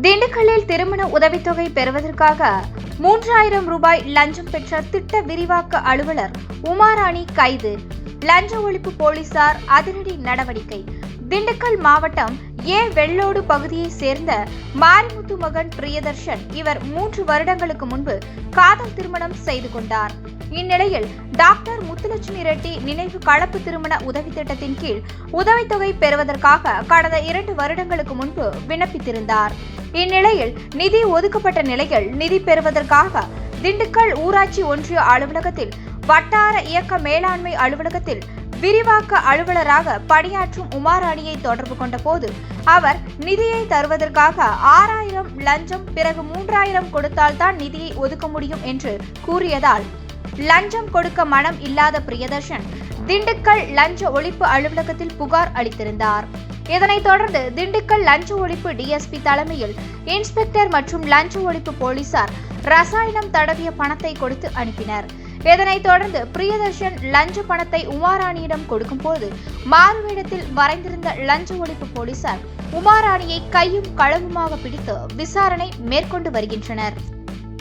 திண்டுக்கல்லில் திருமண உதவித்தொகை பெறுவதற்காக மூன்றாயிரம் ரூபாய் லஞ்சம் பெற்ற திட்ட விரிவாக்க அலுவலர் உமாராணி கைது. லஞ்ச ஒழிப்பு போலீசார் அதிரடி நடவடிக்கை. திண்டுக்கல் மாவட்டம் ஏ. வெள்ளோடு பகுதியைச் சேர்ந்த மாரிமுத்து மகன் பிரியதர்ஷன் இவர் மூன்று வருடங்களுக்கு முன்பு காதல் திருமணம் செய்து கொண்டார். இந்நிலையில் டாக்டர் முத்துலட்சுமி ரெட்டி நினைவு கலப்பு திருமண உதவி திட்டத்தின் கீழ் உதவித்தொகை பெறுவதற்காக கடந்த இரண்டு வருடங்களுக்கு முன்பு விண்ணப்பித்திருந்தார். இந்நிலையில் நிதி ஒதுக்கப்பட்ட நிலையில் நிதி பெறுவதற்காக திண்டுக்கல் ஊராட்சி ஒன்றிய அலுவலகத்தில் வட்டார இயக்க மேலாண்மை அலுவலகத்தில் விரிவாக்க அலுவலராக பணியாற்றும் உமாராணியை தொடர்பு கொண்ட போது அவர் நிதியை தருவதற்காக ஆறாயிரம் லஞ்சம் பிறகு மூன்றாயிரம் கொடுத்தால்தான் நிதியை ஒதுக்க முடியும் என்று கூறியதால் லஞ்சம் கொடுக்க மனம் இல்லாத பிரியதர்ஷன் திண்டுக்கல் லஞ்ச ஒழிப்பு அலுவலகத்தில் புகார் அளித்திருந்தார். இதனைத் தொடர்ந்து திண்டுக்கல் லஞ்ச ஒழிப்பு டிஎஸ்பி தலைமையில் இன்ஸ்பெக்டர் மற்றும் லஞ்ச ஒழிப்பு போலீசார் ரசாயனம் தடவிய பணத்தை கொடுத்து அனுப்பினர். இதனைத் தொடர்ந்து பிரியதர்ஷன் லஞ்ச பணத்தை உமாராணியிடம் கொடுக்கும்போது மாறுவேடத்தில் வரைந்திருந்த லஞ்ச ஒழிப்பு போலீசார் உமாராணியை கையும் களவுமாக பிடித்து விசாரணை மேற்கொண்டு வருகின்றனர்.